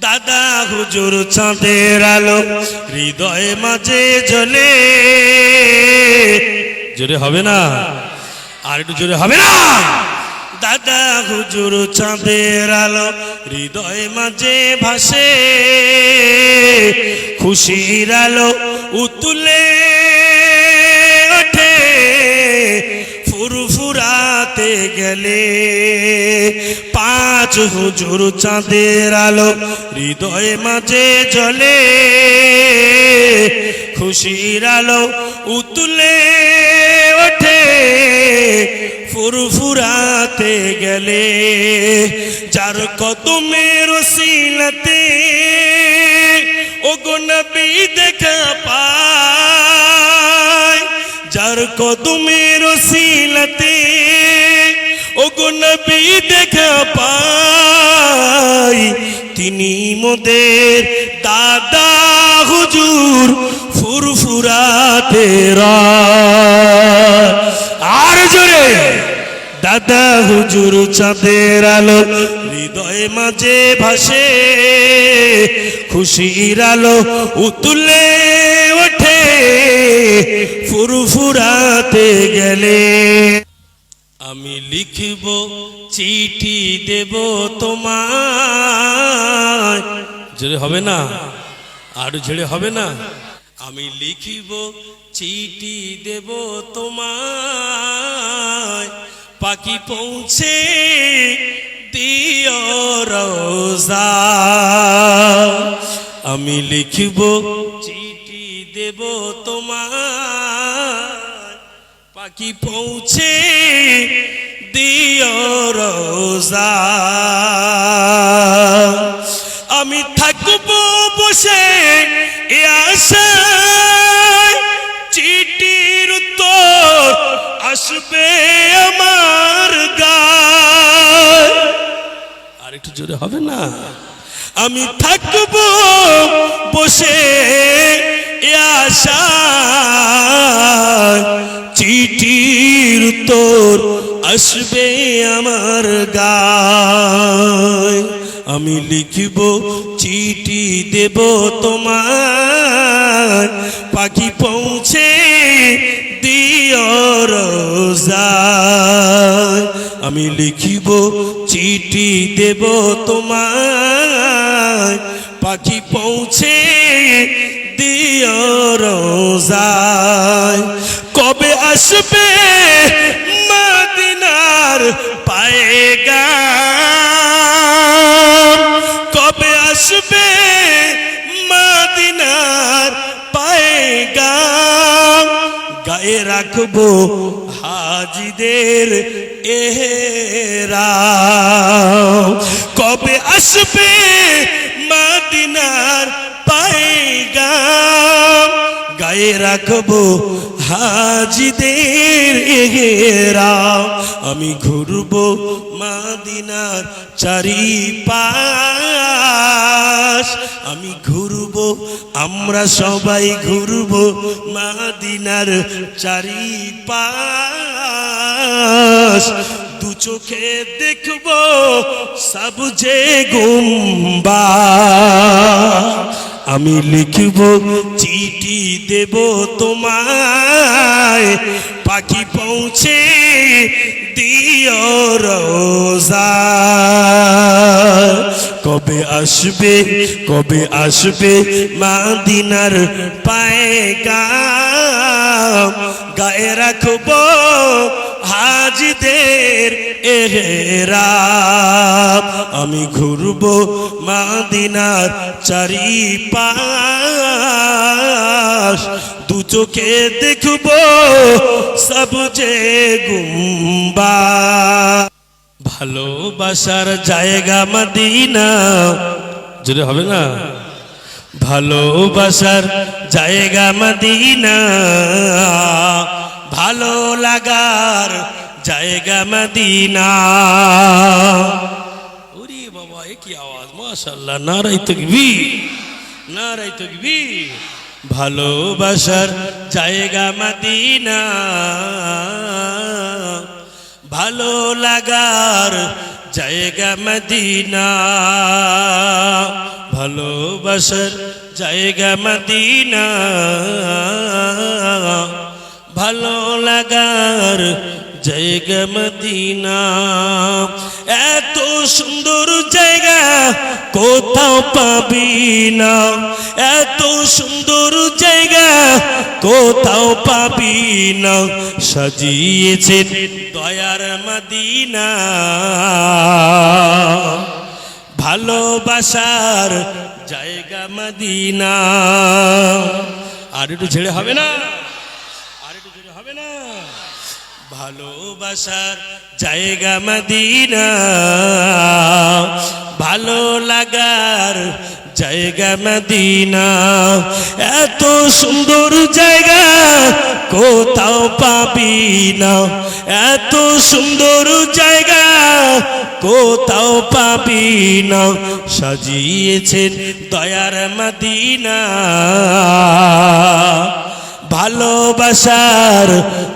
দাদা হুজুর চাঁদের আলো, হৃদয় মাঝে জ্বলে। জোরে হবে না? আর একটু জোরে হবে না? দাদা হুজুর চাঁদের আলো, হৃদয় মাঝে ভাসে। খুশির আলো উতুলে ফুরফুরাতে গেলে পাঁচ হুজুর চাঁদের আলো হৃদয় মাঝে জ্বলে, খুশির আলো উতুলে ওঠে। ফুরফুরাতে গেলে যার কদমের সিলতে ও নবী দেখা পায়, যার কদমের সিলতে নবী দেখা পাই তিনি মোদের দাদা হুজুর ফুরফুরাতে। আর জোরে, দাদা হুজুর চাঁদের আলো হৃদয় মাঝে ভাসে, খুশির আলো উতুলে ওঠে, ফুরফুরাতে গেলে আমি লিখব, চিঠি দেব তোমায়। জোরে হবে না? আর ঝেড়ে হবে না? আমি লিখিব, চিঠি দেব তোমায়। পাখি পৌঁছে দিও রোজা। আমি লিখিব, চিঠি দেব পাখি পৌঁছে দিও রোজা? আমি থাকব বসে এ আশায় চিঠির উত্তর আসবে আমার গায়। আর একটু জোরে হবে না? আমি থাকব বসে এ আশায় চিঠির উত্তর আসবে আমার গায়। আমি লিখব, চিঠি দেব তোমার। পাখি পৌঁছে দিও রোজায়। আমি লিখিব, চিঠি দেব তোমার। পাখি পৌঁছে দিও রোজায়। কবে আসবে মদিনার পায়েগা কবে আসবে মদিনার পায়েগা গায়ে রাখব হাজিদের এরা কবে আসবে মদিনার পায়েগা গায়ে রাখব হাজিদের এরা আমি ঘুরবো মাদিনার চারি পাশ আমি ঘুরবো, আমরা সবাই ঘুরবো মাদিনার চারি পাশ দু চোখে দেখব সবজে গুম্বা। আমি লিখব, চিঠি দেব তোমায়। পাখি পৌঁছে দিও রোজা। কবে আসবে কবে আসবে মাদিনার পায়েগা গায়ে রাখব হাজিদের এহেরা আমি ঘুরবো মাদিনার চারি দু চোখে দেখব সবজে গুম্বা। ভালোবাসার জায়গা মদিনা। যদি হবে না? ভালোবাসার জায়গা মদিনা। ভালো লাগার জায়গা মদিনা ওরে বাবা এ কি আওয়াজ মাশাআল্লাহ নারাই তাকবীর নারাই তাকবীর ভালোবাসার জায়গা মদিনা ভালো লাগার জায়গা মদিনা ভালোবাসার জায়গা মদিনা ভালো লাগার জায়গা মদিনা। এত সুন্দর জায়গা কোথাও পাবি না। এত সুন্দর জায়গা কোথাও পাবি না। সাজিয়েছে দয়ার মদিনা। ভালোবাসার জায়গা মদিনা। আর একটু ছেড়ে হবে না আর একটু ছেড়ে হবে না ভালোবাসার জায়গা মদিনা। ভালো লাগার জায়গা মদিনা। এত সুন্দর জায়গা কোথাও পাবি না। এত সুন্দর জায়গা কোথাও পাবি না। সাজিয়েছেন দয়ার মদিনা। ভালোবাসার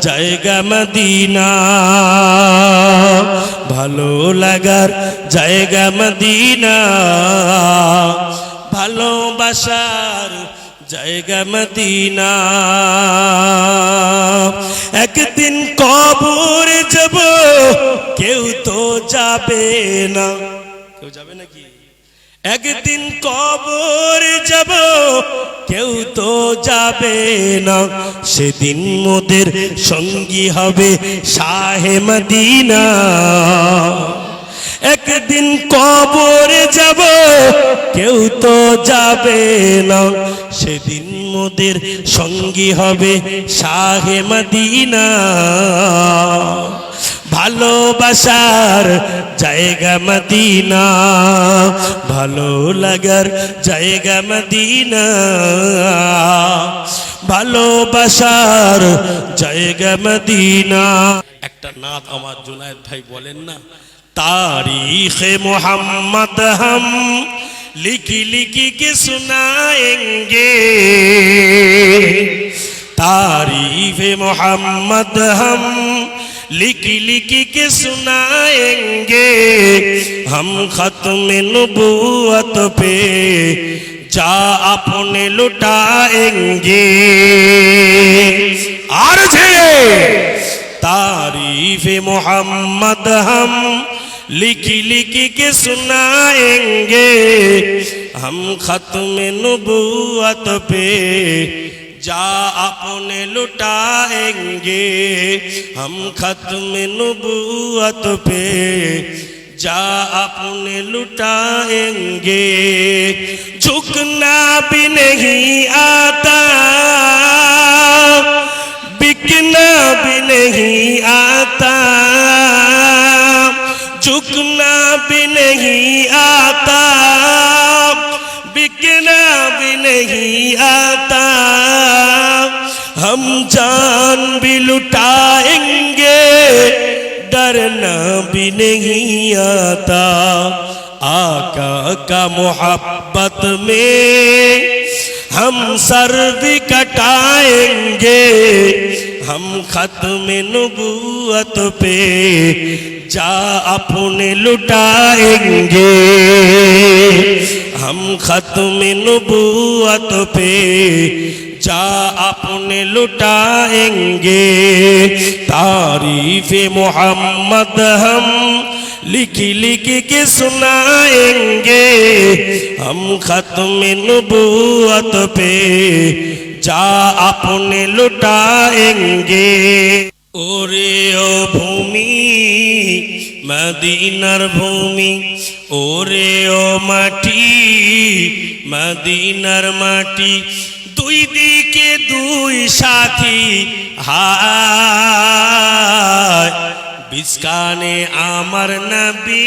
জায়গা মদিনা। ভালো লাগার জায়গা মদিনা। ভালোবাসার জায়গা মদিনা। একদিন কবর যাব, কেউ তো যাবে না। কেউ যাবে নাকি? একদিন কবর যাব, কেউ তো যাবে না। সেদিন মোদের সঙ্গী হবে শাহে মদিনা। একদিন কবর যাব, কেউ তো যাবে না। সেদিন মোদের সঙ্গী হবে শাহে মদিনা। ভালোবাসার জায়গা মদিনা। ভালো লাগার জায়গা মদিনা। ভালোবাসার জায়গা মদিনা। একটা নাত আমার জুনায়দ ভাই বলেন না, তারিখে মোহাম্মদ হাম লিখি লিখি কে সুনায়েঙ্গে তারিফে মোহাম্মদ হাম लिखी लिखी के सुनाएंगे हम खत्म नबूवत पे जा अपने लुटाएंगे अर्ज तारीफ मोहम्मद हम लिखी लिखी के सुनाएंगे हम खत्म नबूवत पे जा अपने लुटाएंगे हम खत्म नबूवत पे जा अपने लुटाएंगे झुकना भी नहीं आता बिकना भी नहीं आता झुकना भी नहीं आता नहीं आता। हम जान भी लुटाएँगे, डरना भी नहीं आता। आका का मोहब्बत में हम ہم ختم نبوت پہ جا اپنے لٹائیں گے ہم ختم نبوت پہ جا اپنے لٹائیں گے تعریف محمد ہم لکھ لکھ کے سنائیں گے ہم ختم نبوت پہ যা আপনে লুটায়েঙ্গে। ওরে ও ভূমি, মদিনার ভূমি, ওরে ও মাটি, মদিনার মাটি, দুই দিকে দুই সাথী হা বিস্কানে আমার নবী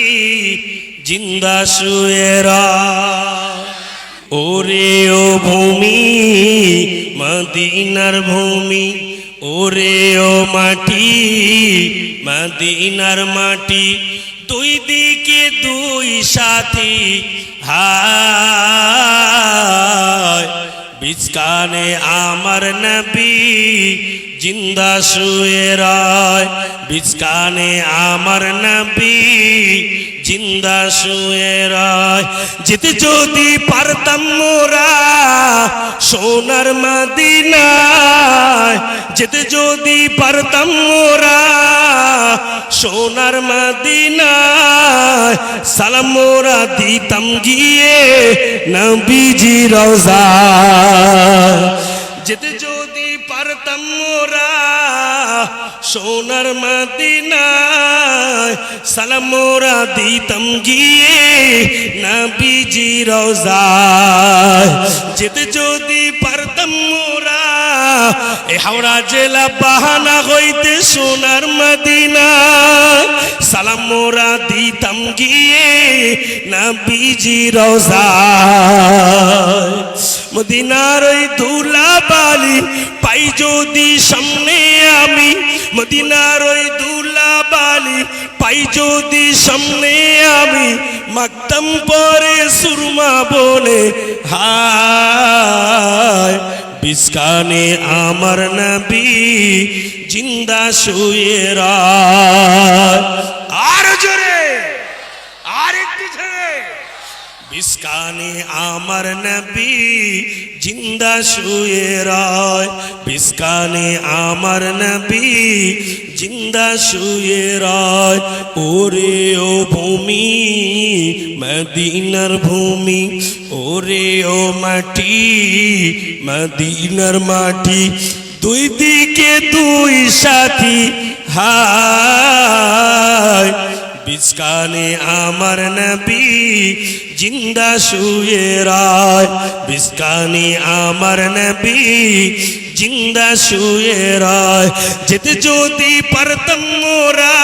জিন্দা শুয়েরা ওরে ও ভূমি, মদিনার ভূমি, ওরে ও মাটি, মদিনার মাটি, দুই দিকে দুই সাথী, হায়। বিচকানে আমার নবী জিন্দা শুয়ে রায়। বিচকানে আমার নবী জিন্দা শুয়ে রায়। যেতে যদি পারতাম মোরা সোনার মাদিনায়। যেতে যদি পারতাম মোরা সোনার মাদিনায়। সালাম মোরা দিতাম গিয়ে নবীজি রওজা। যেতে যদি পারতাম মোরা সোনার মদিনায় সালাম মোরা দিতাম গিয়ে নবীজি রওজায় যেতে যদি পারতাম মোরা, এ হাওড়া জেলা বাহানা হইতে সোনার মদিনায় সালাম মোরা দিতাম গিয়ে নবীজি রওজায় মদিনার ওই দুলা বালি পাই যদি সামনে আমি মদিনার ওই দুলা বালি পাই যদি সামনে আমি মাকতাম পরে সুরমা বলে, হায় বিস্কানে আমার নবী জিন্দা শুয়ে। আর জোরে বিস্কানে আমার নবী জিন্দা শুয়ে রয়। বিস্কানে আমার নবী জিন্দা শুয়ে রয়। ওরে ও ভূমি, মদিনার ভূমি, ওরে ও মাটি, মদিনার মাটি। দুই দিকে দুই সাথী, হায়। বিস্কানে আমার নবী জিন্দা শুয়ে রায়। বিস্কানে আমার নবী জিন্দা শুয়ে রায়। যেতে যদি পারতাম মোরা,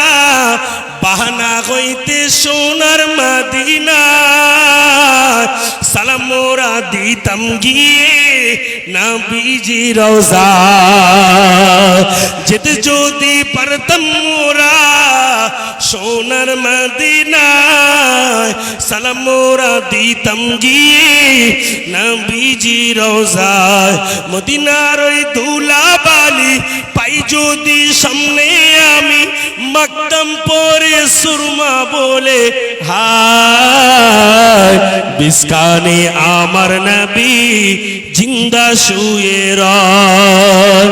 বাহানা হইতে সোনার মাদিনা। সালাম মোরা দিতাম গিয়ে নবীজি রওজা। যেতে যদি পারতাম মোরা সোনার মদিনায় সালাম মোরা দিতাম গিয়ে নবীজি রোজায় মদিনার ওই দুলা বালি পাই যদি সামনে আমি মাকতাম পরে সুরমা বলে হায় বিস্কানে আমার নবী জিন্দা শুয়ে রয়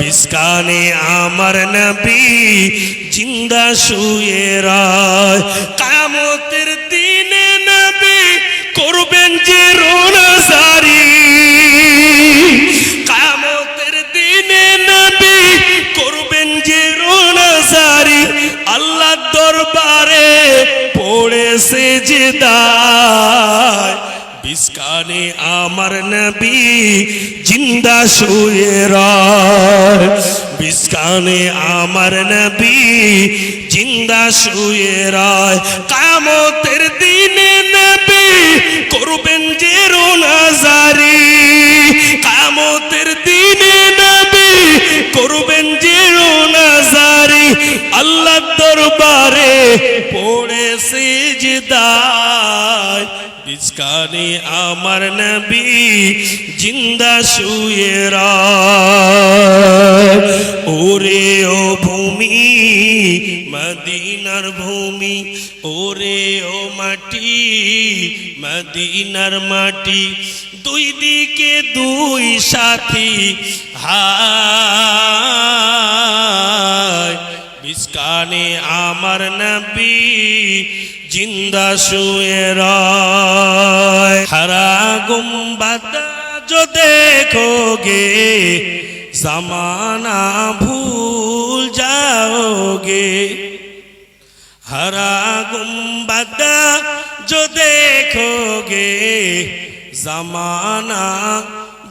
বিস্কানে আমার নবী জিন্দা শুয়ে রয় কামতের দিনে নবী করবেন যে রোনাজারি যে বিস্কানে আমার নবী জিন্দা শুয়ে রয়। বিস্কানে আমার নবী জিন্দা শুয়ে রয়। কামতের দিনে নবী করবেন যে রোনাজারি কামতের দিনে নবী করবেন যে আল্লাহ দরবারে পড়ে সিজদায় বিস্কানে আমার নবী জিন্দা শুয়ে ওরে ও ভূমি, মদিনার ভূমি, ওরে ও মাটি, মদিনার মাটি, দুই দিকে দুই সাথী, হায়। বিস্কানে আমার নবী জিন্দা শুয়ে রয় হরা গুম্বাদ जो देखोगे जमाना भूल जाओगे हरा गुम्बद जो देखोगे जमाना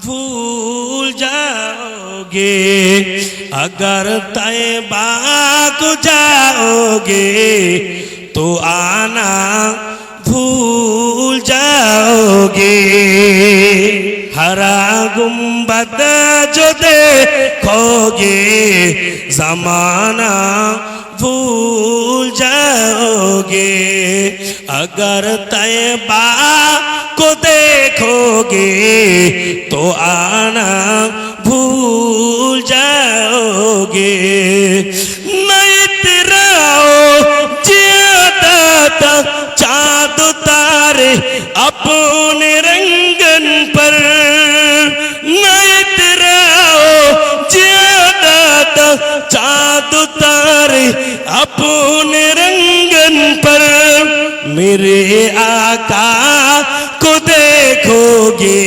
भूल जाओगे। अगर तैबा को जाओगे तो आना भूल जाओगे। हरा गुंबद जो देखोगे, जमाना भूल जाओगे। अगर तैबा को देखोगे तो आना भूल जाओगे। मैं तेरा ज़्यादा चाँद तारे अपने रंगन पर। मैं तेरा ज़्यादा तारे अपने रंगन पर। मेरे आकार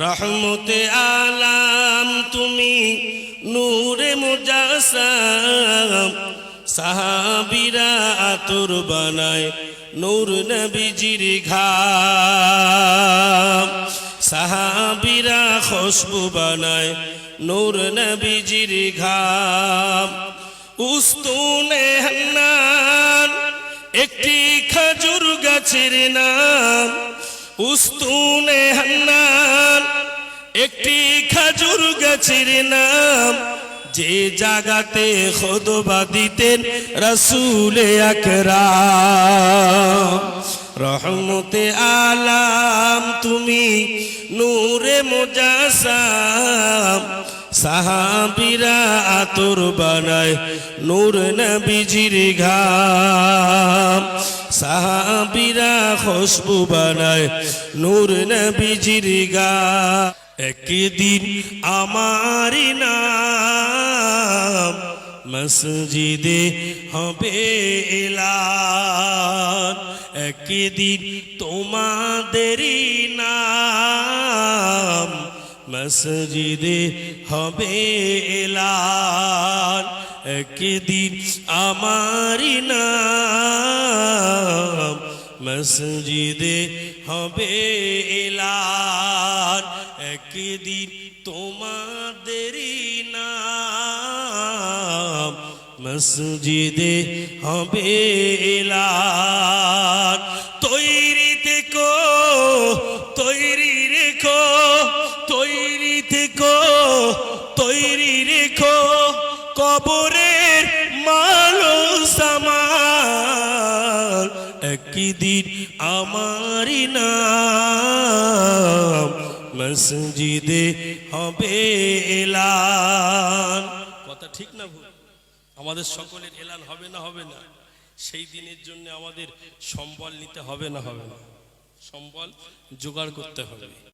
রহমতে আলাম, তুমি নূরে মুজাসাম। সাহাবিরা আতুর বানায় নূর নবীজির ঘাম। সাহাবিরা খুশবু বানায় নূর নবীজির ঘাম। উস্তুনে হান্নান, একটি খাজুর গাছের নাম। উস্তুনে হান্নান, একটি খাজুর গাছের নাম। যে জাগাতে খোদবা দিতেন রসুলে রহমতে আলাম, তুমি নূরে মুজাসাম। সাহাবিরা আতর বানায় নূর নবীজির ঘাম। সাহাবিরা খুশবু বানায়। নূর নবীজির গা। একদিন আমার নাম মসজিদে হবে এলান। একদিন তোমাদেরই নাম মসজিদে হবে এলান। একদিন আমারি নাম মসজিদে হবে এলান। একদিন তোমাদেরই নাম মসজিদে হবে এলান। তৈরি একদিন আমারি নাম মসজিদে হবে এলান। কথা ঠিক না ভুল? আমাদের সকলের এলান হবে না হবে না। সেই দিনের জন্য আমাদের সম্বল নিতে হবে না হবে না। সম্বল জোগাড় করতে হবে।